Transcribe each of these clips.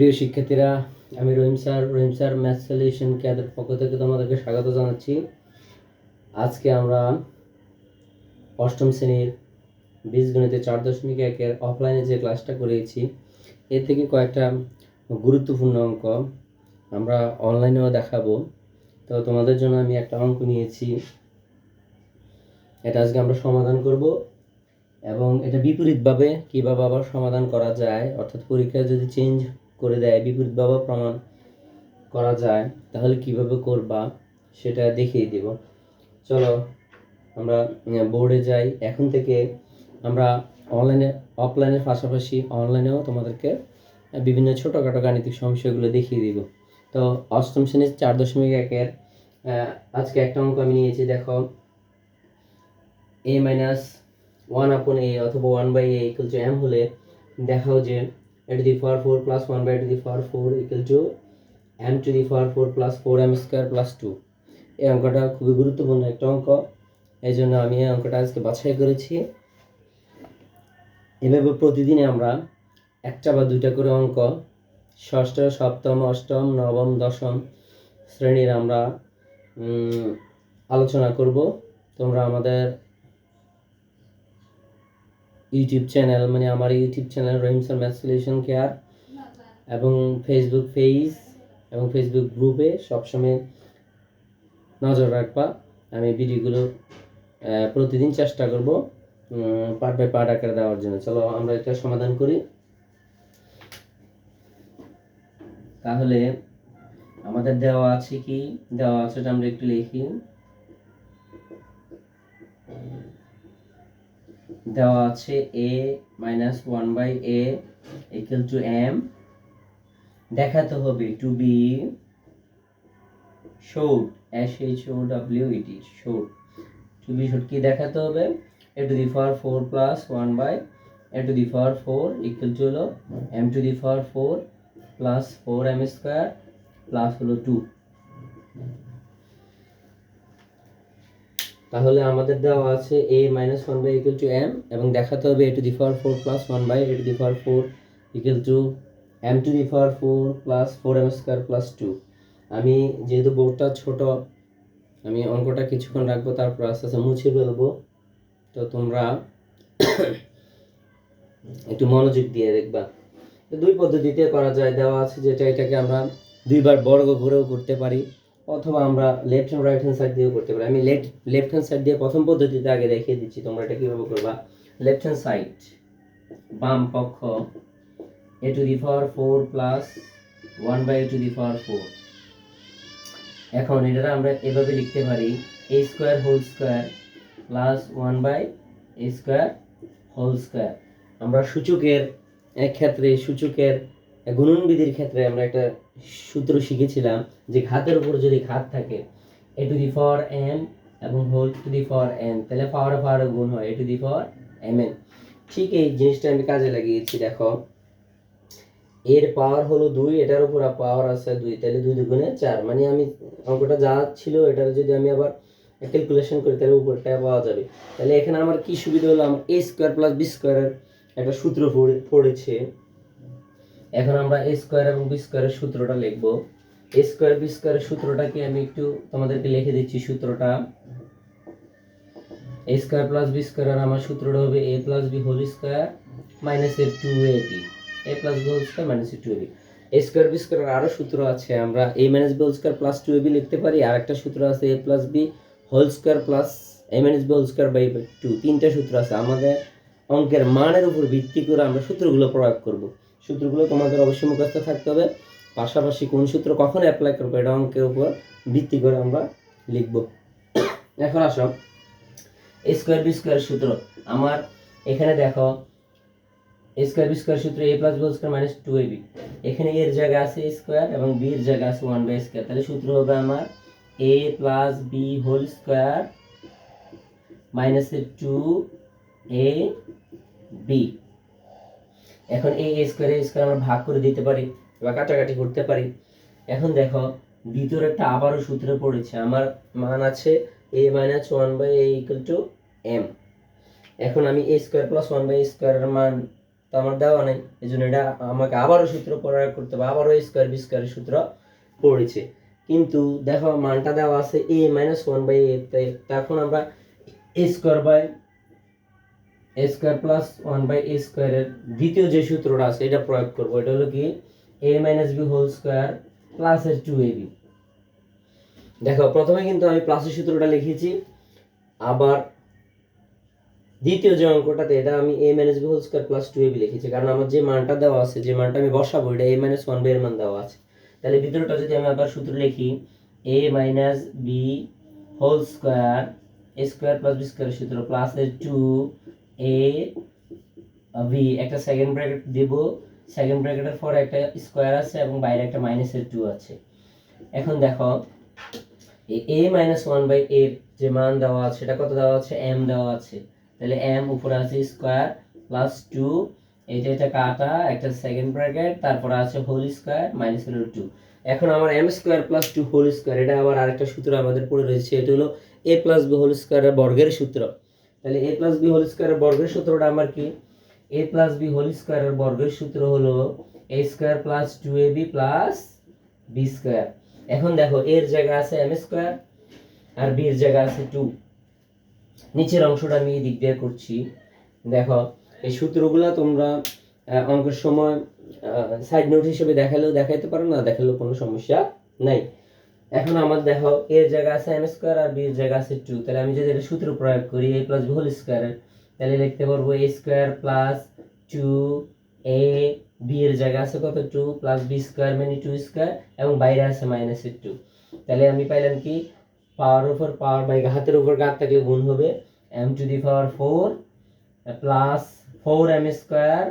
প্রিয় শিক্ষার্থীরা, আমি Rahim sir Rahim sir math solution ক্যাদের পক্ষ থেকে তোমাদেরকে স্বাগত জানাচ্ছি। আজকে আমরা অষ্টম শ্রেণির বীজগণিতে চার দশমিক একের অফলাইনে যে ক্লাসটা করেছি এর থেকে কয়েকটা গুরুত্বপূর্ণ অঙ্ক আমরা অনলাইনেও দেখাবো। তো তোমাদের জন্য আমি একটা অঙ্ক নিয়েছি। এটা আজকে আমরা সমাধান করব এবং এটা বিপরীতভাবে কীভাবে আবার সমাধান করা যায়, অর্থাৎ পরীক্ষায় যদি চেঞ্জ করে দেয়, বিপরীতভাবে প্রমাণ করা যায়, তাহলে কীভাবে করবা সেটা দেখিয়ে দিব। চলো আমরা বোর্ডে যাই। এখন থেকে আমরা অনলাইনে অফলাইনের পাশাপাশি অনলাইনেও তোমাদেরকে বিভিন্ন ছোটোখাটো গাণিতিক সমস্যাগুলো দেখিয়ে দিব। তো অষ্টম শ্রেণির চার দশমিক একের আজকে একটা অঙ্ক আমি নিয়েছি, দেখো। এ মাইনাস ওয়ান আপন এ অথবা one by A equal to M হলে দেখাও যে to the power four plus one by to the power four equal to M to the power four plus four M square plus two এই অঙ্কটা খুবই গুরুত্বপূর্ণ একটা অঙ্ক। এই জন্য আমি এই অঙ্কটা আজকে বাছাই করেছি। এভাবে প্রতিদিনে আমরা একটা বা দুইটা করে অঙ্ক, ষষ্ঠ, সপ্তম, অষ্টম, নবম, দশম শ্রেণির আমরা আলোচনা করব। তোমরা আমাদের ইউটিউব চ্যানেল মানে আমার YouTube channel Rahim sir solution care এবং ফেসবুক পেজ এবং ফেসবুক গ্রুপে সবসময় নজর রাখবা। আমি ভিডিওগুলো প্রতিদিন চেষ্টা করব পার্ট বাই পার্ট আকারে দেওয়ার জন্য। চলো আমরা এটা সমাধান করি। তাহলে আমাদের দেওয়া আছে কি? দেওয়া আছে আমরা একটু লিখি। দেওয়া আছে A minus one by A equal to M দেখাতে হবে to be showed S H O W E D showed to be showed কি দেখাতে হবে? A to the power four plus one by A to the power four equal to হলো M to the power four plus four M square plus হলো two তাহলে আমাদের দেওয়া আছে A minus one by equal to M এবং দেখাতে হবে A to the power four plus one by A to the power four equal to M to the power four plus four M square plus two আমি যেহেতু বোর্ডটা ছোট, আমি অঙ্কটা কিছুক্ষণ রাখব, তারপর আস্তে আস্তে মুছে ফেলব। তো তোমরা একটু মনোযোগ দিয়ে দেখবা। দুই পদ্ধতিতে করা যায়, দেওয়া আছে যেটা এটাকে আমরা দুইবার বর্গ করেও করতে পারি। অথবা আমরা left hand right hand side দিয়েও করতে পারি। আমি লেফট লেফট হ্যান্ড সাইড দিয়ে প্রথম পদ্ধতিতে আগে দেখিয়ে দিচ্ছি তোমরা এটা কীভাবে করবা। লেফট হ্যান্ড সাইড বাম পক্ষ A to the power four plus one by A to the power four এখন এটা আমরা এভাবে লিখতে পারি A square whole square plus one by A square whole square আমরা সূচকের ক্ষেত্রে সূচকের গুণনবিধির ক্ষেত্রে আমরা একটা সূত্র শিখেছিলাম যে ঘাতের উপর যদি ঘাত থাকে, A to the power N এবং whole to the power N, তাহলে পাওয়ার পাওয়ার গুণ হয় A to the power M N. ঠিক এই জিনিসটা আমি কাজে লাগিয়েছি, দেখো। এর পাওয়ার হলো দুই, এটার উপর পাওয়ার আছে দুই, তাহলে দুই দুগুণে চার। মানে আমি অঙ্কটা যা ছিল এটার যদি আমি আবার ক্যালকুলেশন করি, তাহলে উপরটা পাওয়া যাবে। তাহলে এখানে আমার কি সুবিধা হলো? আমার এ স্কোয়ার প্লাস বি স্কোয়ারের একটা সূত্র পড়ে- পড়েছে। এখন আমরা এ স্কোয়ার এবং বি স্কোয়ারের সূত্রটা লিখব। এ স্কোয়ার বি স্কোয়ারের সূত্রটাকে আমি একটু তোমাদেরকে লিখে দিচ্ছি সূত্রটা। A square plus B square আমার সূত্রটা হবে A plus B whole square minus A two A B A plus B whole square minus A two A B A square B square আরও সূত্র আছে, আমরা A minus B whole square plus two A B লিখতে পারি। আর একটা সূত্র আছে A plus B whole square plus A minus B whole square by two তিনটা সূত্র আছে। আমাদের অঙ্কের মানের উপর ভিত্তি করে আমরা সূত্রগুলো প্রয়োগ করব। সূত্রগুলো তোমাদের অবশ্যই মুখস্থ থাকতে হবে। পাশাপাশি কোন সূত্র কখন অ্যাপ্লাই করব এটা অঙ্কের উপর ভিত্তি করে আমরা লিখব। এখন আসো। স্কোয়ার বি স্কোয়ার সূত্র। আমার এখানে দেখো স্কোয়ার বি স্কোয়ার সূত্র A plus B square minus two A B এখানে এর জায়গায় আছে স্কোয়ার এবং বি এর জায়গায় আছে ওয়ান বাই স্কোয়ার তাহলে সূত্র হবে আমার A plus B whole square minus two A B এখন এই স্কোয়ার স্কোয়ার আমরা ভাগ করে দিতে পারি বা কাটাকাটি করতে পারি। এখন দেখো, দ্বিতীয় একটা আবারও সূত্রে পড়েছে। আমার মান আছে A minus one by A equal to M এখন আমি A square plus one by স্কোয়ারের মান তো আমার দেওয়া নেই। এই জন্য এটা আমাকে আবারও সূত্র প্রয়োগ করতে হবে। আবারও স্কোয়ার বি স্কোয়ারের সূত্র পড়েছে। কিন্তু দেখো, মানটা দেওয়া আছে A minus one by A তখন আমরা A square by A square plus one by A স্কোয়ারের দ্বিতীয় যে সূত্রটা আছে, এটা প্রয়োগ করব। এটা হলো কি? A minus B whole square plus এর টু এ বি দেখো, প্রথমে কিন্তু আমি প্লাসের সূত্রটা লিখেছি, আবার দ্বিতীয় যে অঙ্কটাতে এটা আমি A minus B whole square plus two A B লিখেছি, কারণ আমার যে মানটা দেওয়া আছে, যে মানটা আমি বসাবো, এটা এ মাইনাস ওয়ান বাই এর মান দেওয়া আছে। তাহলে ভিতরটা যদি আমি আবার সূত্র লিখি A minus B whole square A square plus B square সূত্র প্লাস এর টু এ বি একটা সেকেন্ড ব্র্যাকেট দেব। সেকেন্ড ব্র্যাকেটের পরে একটা স্কোয়ার আছে এবং বাইরে একটা মাইনাসের টু আছে। এখন দেখো, এ মাইনাস ওয়ান বাই এর যে মান দেওয়া আছে, সেটা কত দেওয়া আছে? এম দেওয়া আছে। তাহলে এম উপরে আছে স্কোয়ার প্লাস টু এটা এটা কাটা, একটা সেকেন্ড ব্র্যাকেট তারপরে আছে হোল স্কোয়ার মাইনাস হলো টু এখন আমার M square plus two whole square এটা আবার আরেকটা সূত্র আমাদের পড়ে রয়েছে, এটা হলো এ প্লাস বি হোল স্কোয়ারের বর্গের সূত্র। তাহলে এ প্লাস বি হোল স্কোয়ারের বর্গের সূত্রটা আমার কি? এ প্লাস বি হোল স্কোয়ারের বর্গের সূত্র হলো A square plus two A B plus B square এখন দেখো এর জায়গা আছে এম স্কোয়ার আর বির জায়গা আছে টু নিচের অংশটা আমি দিক দিয়ে করছি। দেখো, এই সূত্রগুলো তোমরা অঙ্কের সময় সাইড নোট হিসেবে দেখালেও দেখাইতে পারো, না দেখালেও কোনো সমস্যা নাই। এখন আমার দেখো এর জায়গা আছে এম স্কোয়ার আর বির জায়গা আছে টু তাহলে আমি যদি এটা সূত্র প্রয়োগ করি এ প্লাস বি হোল স্কোয়ারের তাহলে লিখতে পারব A square plus two A B এর জায়গা আছে কত টু প্লাস বি স্কোয়ার মানে টু স্কোয়ার এবং বাইরে আছে মাইনাসের টু তাহলে আমি পাইলাম কি? পাওয়ার উপর পাওয়ার বাই হাতের উপর গাত থাকলে গুণ হবে M to the power four plus four M square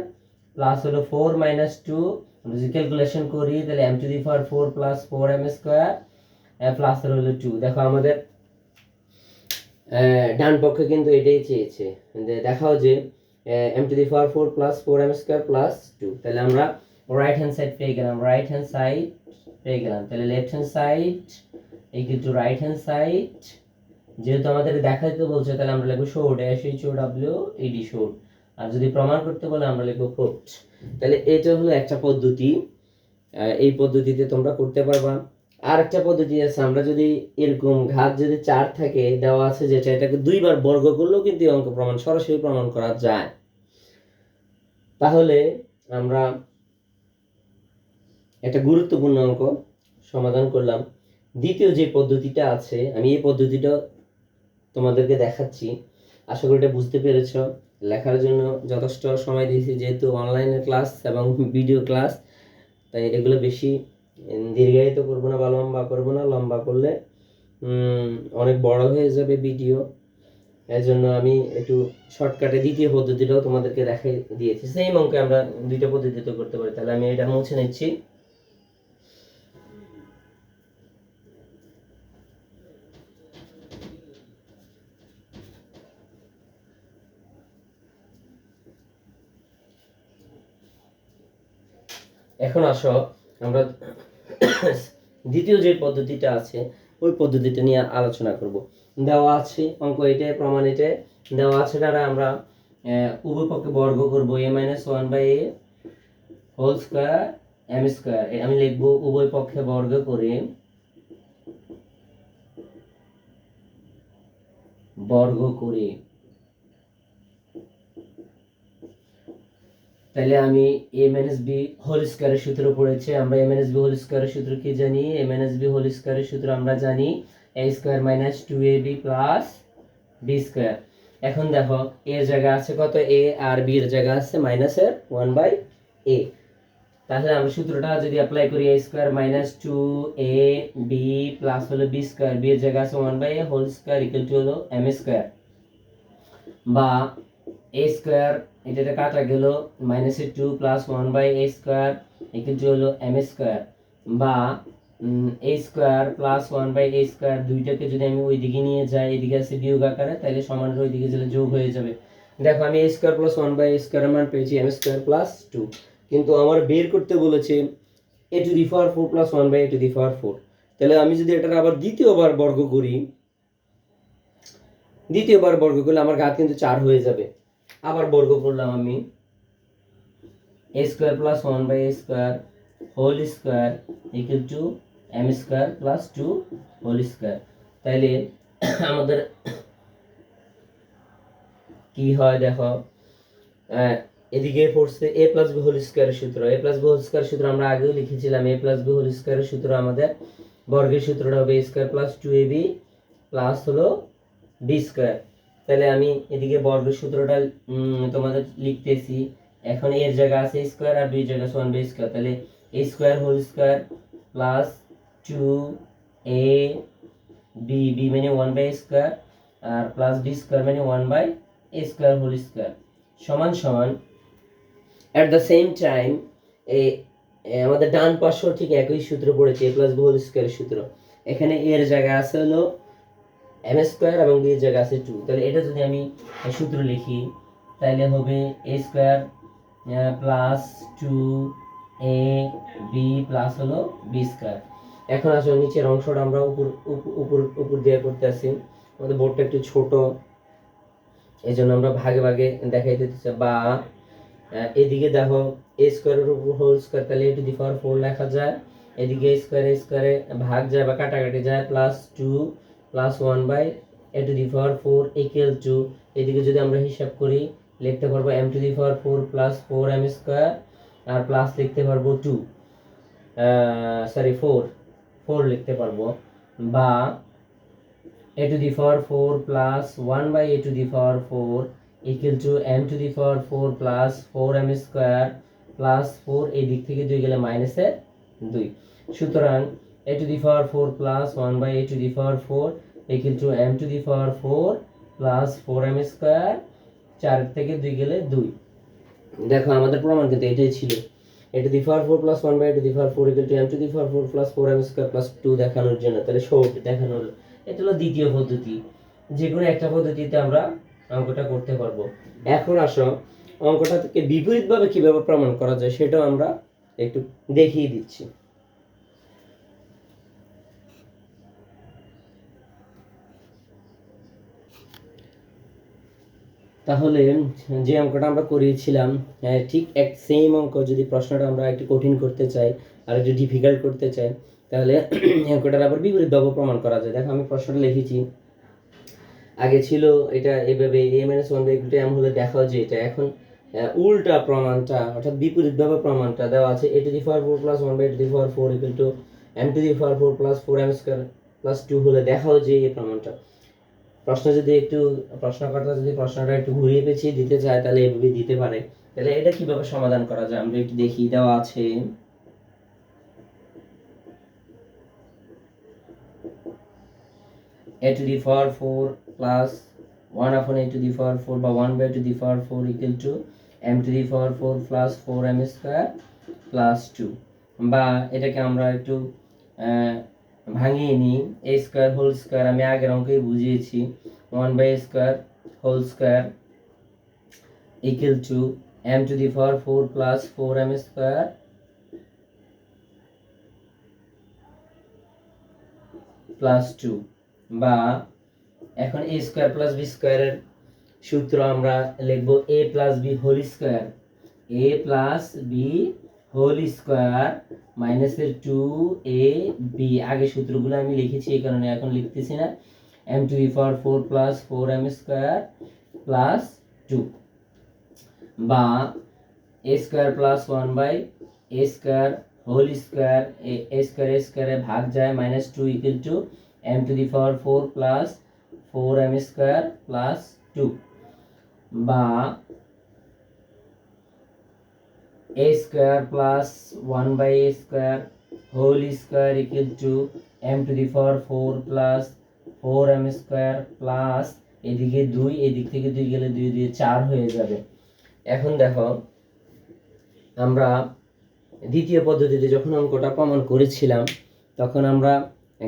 plus হলো ফোর মাইনাস টু আমরা যদি ক্যালকুলেশন করি, তাহলে M to the power four plus four M square plus হলো টু দেখো আমাদের ডান পক্ষে কিন্তু এটাই চেয়েছে। দেখাও যে M to the power four plus four M square plus two তাহলে আমরা রাইট হ্যান্ড সাইড পেয়ে গেলাম। রাইট হ্যান্ড সাইড পেয়ে গেলাম। তাহলে left hand side equal to right hand side যেহেতু আমাদের দেখাইতে বলছে, তাহলে আমরা লিখব show dash H O W E D show আর যদি প্রমাণ করতে বলে, আমরা লিখব প্রুফড তাহলে এটা হলো একটা পদ্ধতি। এই পদ্ধতিতে তোমরা করতে পারবা। আর একটা পদ্ধতি আছে, আমরা যদি এরকম ঘাত যদি চার থাকে, দেওয়া আছে যেটা, এটাকে দুইবার বর্গ করলেও কিন্তু এই অঙ্ক প্রমাণ সরাসরি প্রমাণ করা যায়। তাহলে আমরা একটা গুরুত্বপূর্ণ অঙ্ক সমাধান করলাম। দ্বিতীয় যে পদ্ধতিটা আছে, আমি এই পদ্ধতিটা তোমাদেরকে দেখাচ্ছি। আশা করি এটা বুঝতে পেরেছ। লেখার জন্য যথেষ্ট সময় দিয়েছি, যেহেতু অনলাইনের ক্লাস এবং ভিডিও ক্লাস তাই এগুলো বেশি দীর্ঘায়িত করব না বা লম্বা করব না, লম্বা করলে অনেক বড় হয়ে যাবে ভিডিও এর জন্য আমি একটু শর্টকাটে দ্বিতীয় পদ্ধতিটাও তোমাদেরকে দেখাই দিয়েছি। সেম অঙ্কে আমরা দুইটা পদ্ধতিতে করতে পারি। তাহলে আমি এটা মুছে নিচ্ছি। এখন আসো, আমরা দ্বিতীয় যে পদ্ধতিটা আছে, ওই পদ্ধতিটা নিয়ে আলোচনা করব। দেওয়া আছে অঙ্ক এটাই প্রমাণ এটাই দেওয়া আছে দ্বারা আমরা উভয় পক্ষে বর্গ করব A minus one by A whole square M square আমি লিখব, উভয় পক্ষে বর্গ করে বর্গ করে তাহলে আমি এ মাইনাস বি হোল স্কোয়ারের সূত্র পড়েছে। আমরা M A minus B whole স্কোয়ারের সূত্র কি জানি? এ মাইনাস বি হোল স্কোয়ারের সূত্র আমরা জানি A square minus two A B plus B square এখন দেখো এর জায়গা আছে কত? এ আর বি এর জায়গা আছে মাইনাসের ওয়ান বাই এ তাহলে আমরা সূত্রটা যদি অ্যাপ্লাই করি a square minus two a b plus হলো বি স্কোয়ার বি এর জায়গা আছে one by a whole square equal to হলো এম স্কোয়ার বা এ স্কোয়ার এটা কাটা গেল মাইনাসের two plus one by a square two হলো এম স্কোয়ার বা a square plus one by a square দুইটাকে যদি আমি ওই দিকে নিয়ে যাই, এদিকে আছে বিয়োগ আকারে, তাহলে সমানের ওই দিকে গেলে যোগ হয়ে যাবে। দেখো আমি a square plus one by a স্কোয়ারের মান পেয়েছি এম স্কোয়ার প্লাস টু কিন্তু আমার বের করতে বলেছে a to the power four plus one by a to the power four তাহলে আমি যদি এটার আবার দ্বিতীয়বার বর্গ করি, দ্বিতীয়বার বর্গ করলে আমার ঘাত কিন্তু চার হয়ে যাবে। আবার বর্গ করলাম আমি। A square plus one by a square whole square equal to m square plus two whole square তাইলে আমাদের কি হয় দেখো? এদিকে পড়ছে এ প্লাস বি হোল স্কোয়ারের সূত্র। A plus b whole square সূত্র আমরা আগেও লিখেছিলাম। এ প্লাস বি হোল স্কোয়ারের সূত্র আমাদের বর্গের সূত্রটা হবে square plus two a b plus হলো বি স্কোয়ার তাহলে আমি এদিকে বর্গের সূত্রটা তোমাদের লিখতেছি। এখন এর জায়গা আছে স্কোয়ার আর বি জায়গা ওয়ান বাই স্কোয়ার তাহলে a square whole square plus two a b b মানে ওয়ান বাই স্কোয়ার আর প্লাস বি স্কোয়ার মানে one by a square whole square সমান সমান অ্যাট দ্য সেম টাইম এ আমাদের ডান পাশেও ঠিক একই সূত্র পড়েছে এ প্লাস হোল স্কোয়ারের সূত্র। এখানে এর জায়গা আছে হলো এম স্কোয়ার এবং এর জায়গা আছে টু তাহলে এটা যদি আমি সূত্র লিখি, তাহলে হবে a square plus two a b plus হলো বি স্কোয়ার এখন আসলে নিচের অংশটা আমরা উপর, উপ- উপর উপর দিয়ে করতে আসি আমাদের বোর্ডটা একটু ছোট। এই জন্য আমরা ভাগে ভাগে দেখাই দিতেছি। বা এদিকে দেখো এ স্কোয়ারের উপর হোল স্কোয়ার তাহলে এ টু দি পাওয়ার ফোর লেখা যায়। এদিকে স্কোয়ারে স্কোয়ারে ভাগ যায় বা কাটাকাটি যায় plus two plus one by a to the power four equal to এদিকে যদি আমরা হিসাব করি, লিখতে পারব m to the power four plus four m square R plus লিখতে পারব টু সরি ফোর ফোর লিখতে পারব বা a to the power four plus one by a to the power four equal to m to the power four plus four m square plus four এই দিক থেকে দুই গেলে মাইনাসের দুই। সুতরাং to the power four plus one by a to the power four equal to m to the power four plus four m square চার থেকে দুই গেলে দুই। দেখো, আমাদের প্রমাণ কিন্তু এটাই ছিল। A to the power four plus one by to the power four equal to m to the power four plus four m square plus two দেখানোর জন্য। তাহলে শর্ট দেখানোর, এটা হলো দ্বিতীয় পদ্ধতি। যে কোনো একটা পদ্ধতিতে আমরা অঙ্কটা করতে পারব। এখন আসো, অঙ্কটা থেকে বিপরীতভাবে কীভাবে প্রমাণ করা যায় সেটাও আমরা একটু দেখিয়ে দিচ্ছি। তাহলে যে অঙ্কটা আমরা করিয়েছিলাম ঠিক এক সেম অঙ্ক যদি প্রশ্নটা আমরা একটু কঠিন করতে চাই, আর একটু ডিফিকাল্ট করতে চাই, তাহলে অঙ্কটার আবার বিপরীত বিপরীতভাবে প্রমাণ করা যায়। দেখো আমি প্রশ্নটা লিখেছি। আগে ছিল এটা এভাবে a minus one by m হলে দেখাও যে এটা এখন উল্টা প্রমাণটা, অর্থাৎ বিপরীতভাবে প্রমাণটা দেওয়া আছে। A to the power four plus one by to the power four equal to m to the power four plus four m square plus two হলে দেখাও যে এই প্রমাণটা। প্রশ্ন যদি একটু প্রশ্নকর্তা যদি প্রশ্নটা একটু ঘুরিয়ে পেঁচিয়ে দিতে চায়, তাহলে এভাবে দিতে পারে। তাহলে এটা কীভাবে সমাধান করা যায়? আমরা একটু দেখি, দেওয়া আছে। a to the power 4 plus 1 upon a to the power 4 বা 1 by to the power 4 equal to m to the power 4 plus 4m square plus 2 বা এটাকে আমরা একটু ভাঙিয়ে নিই। A স্কোয়ার হোল স্কোয়ার আমি আগের অঙ্কেই বুঝিয়েছি। 1 by square whole square equal to m to the power 4 plus 4m square plus two বা এখন এ স্কোয়ার প্লাস বি স্কোয়ারের সূত্র আমরা লিখব a plus b whole square a plus b whole square মাইনাসের টু এ বি। আগে সূত্রগুলো আমি লিখেছি, এই কারণে এখন লিখতেছি না। M to the power four plus four m square plus two. বা a square plus one by a square whole square a square, a স্কোয়ারে ভাগ যায় minus two equal to m to the power four plus four m square plus two. বা a square plus one by a square whole square equal to m to the power four plus four m square plus এদিকে দুই, এদিক থেকে দুই গেলে দুই দিয়ে চার হয়ে যাবে। এখন দেখো, আমরা দ্বিতীয় পদ্ধতিতে যখন অঙ্কটা প্রমাণ করেছিলাম, তখন আমরা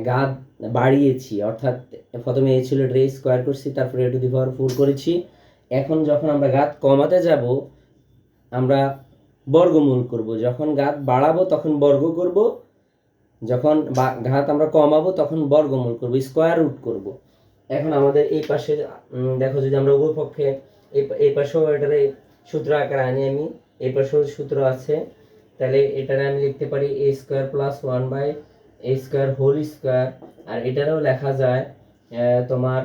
গাদ বাড়িয়েছি, অর্থাৎ প্রথমে এ ছিল ড্রে স্কোয়ার করছি, তারপরে A to the power four করেছি। এখন যখন আমরা গাত কমাতে যাব, আমরা বর্গমূল করব। যখন গাত বাড়াবো, তখন বর্গ করব। যখন ঘাত আমরা কমাবো, তখন বর্গমূল করব, স্কোয়ার রুট করব। এখন আমাদের এই পাশে দেখো যদি আমরা উভয় পক্ষে এই পাশেও এটার সূত্র আকারে আনি আমি, এই পাশেও সূত্র আছে, তাহলে এটারে আমি লিখতে পারি a square plus one by a square whole square আর এটারও লেখা যায় তোমার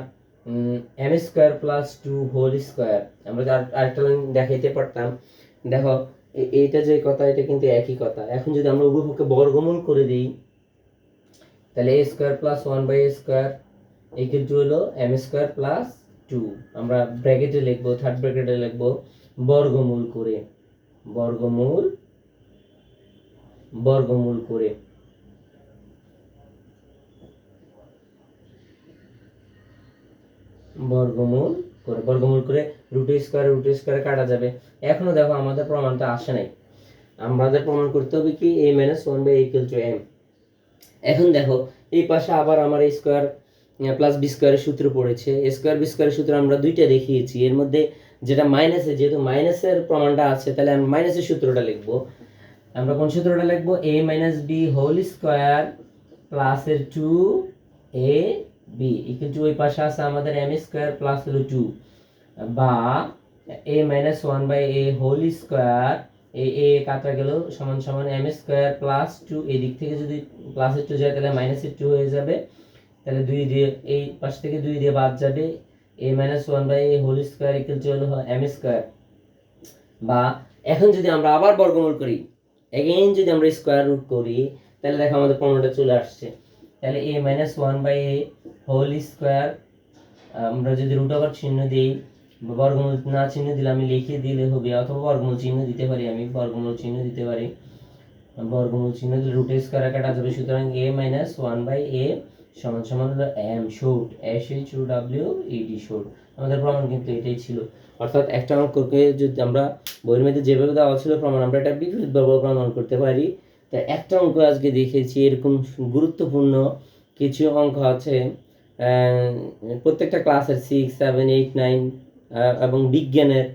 m square plus two whole square আমরা আরেকটা লাইন দেখাইতে পারতাম। দেখো এ- এইটা যে কথা, এটা কিন্তু একই কথা। এখন যদি আমরা উভয়পক্ষে বর্গমূল করে দিই, তাহলে a square plus one by a square two হলো এম স্কোয়ার প্লাস টু আমরা ব্র্যাকেটে লিখব থার্ড ব্র্যাকেটে লিখব, বর্গমূল করে। বর্গমূল বর্গমূল করে। বর্গমূল করে বর্গমূল করে। রুট স্কোয়ার রুট স্কোয়ারে কাটা যাবে। এখনও দেখো আমাদের প্রমাণটা আসে নাই। আমাদের প্রমাণ করতে হবে কি? A minus one by equal to m এখন দেখো, এই পাশে আবার আমার স্কোয়ার প্লাস বি স্কোয়ারের সূত্র পড়েছে। স্কোয়ার বি স্কোয়ারের সূত্র আমরা দুইটা দেখিয়েছি। এর মধ্যে যেটা মাইনাসে যেহেতু মাইনাসের প্রমাণটা আছে, তাহলে আমরা মাইনাসের সূত্রটা লিখব। আমরা কোন সূত্রটা লিখব? A minus b whole square প্লাসের two a b equal to ওই পাশে আছে আমাদের এম স্কোয়ার প্লাস হলো টু বা a minus one by a whole square a a কাটা গেল, সমান সমান এম স্কোয়ার প্লাস টু এই দিক থেকে যদি প্লাসের টু যায়, তাহলে মাইনাসের টু হয়ে যাবে। তাহলে দুই দিয়ে, এই পাশ থেকে দুই দিয়ে বাদ যাবে। A minus one by a whole square equal to হলো এম স্কোয়ার বা এখন যদি আমরা আবার বর্গমূল করি এগেইন যদি আমরা স্কোয়ার রুট করি, তাহলে দেখো আমাদের পনেরোটা চলে আসছে। তাহলে a minus one by a whole square আমরা যদি রুট আবার চিহ্ন দিই বর্গমূল না চিহ্ন দিলে আমি লিখে দিলে হবে, অথবা বর্গমূল চিহ্ন দিতে পারি, আমি বর্গমূল চিহ্ন দিতে পারি। বর্গমূল চিহ্ন দিলে রুট স্কোয়ার কাটা যাবে সুতরাং a minus one by a সমান সমান হলো m showed S H U W E D showed আমাদের প্রমাণ কিন্তু এটাই ছিল। অর্থাৎ একটা অঙ্ককে যদি আমরা বইয়ের মধ্যে যেভাবে দেওয়া ছিল প্রমাণ, আমরা এটা বিপরীতভাবে প্রমাণ করতে পারি। তা একটা অঙ্ক আজকে দেখেছি, এরকম গুরুত্বপূর্ণ কিছু অঙ্ক আছে। প্রত্যেকটা ক্লাসের সিক্স সেভেন এইট নাইন এবং বিজ্ঞানের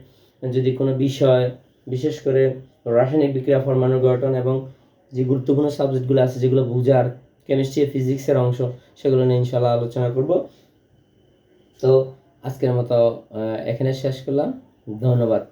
যদি কোনো বিষয়, বিশেষ করে রাসায়নিক বিক্রিয়া পরমাণু গঠন এবং যে গুরুত্বপূর্ণ সাবজেক্টগুলো আছে যেগুলো বুঝার কেমিস্ট্রি ফিজিক্সের অংশ, সেগুলো নিয়ে ইনশাল্লাহ আলোচনা করব। তো আজকের মতো এখানে শেষ করলাম। ধন্যবাদ।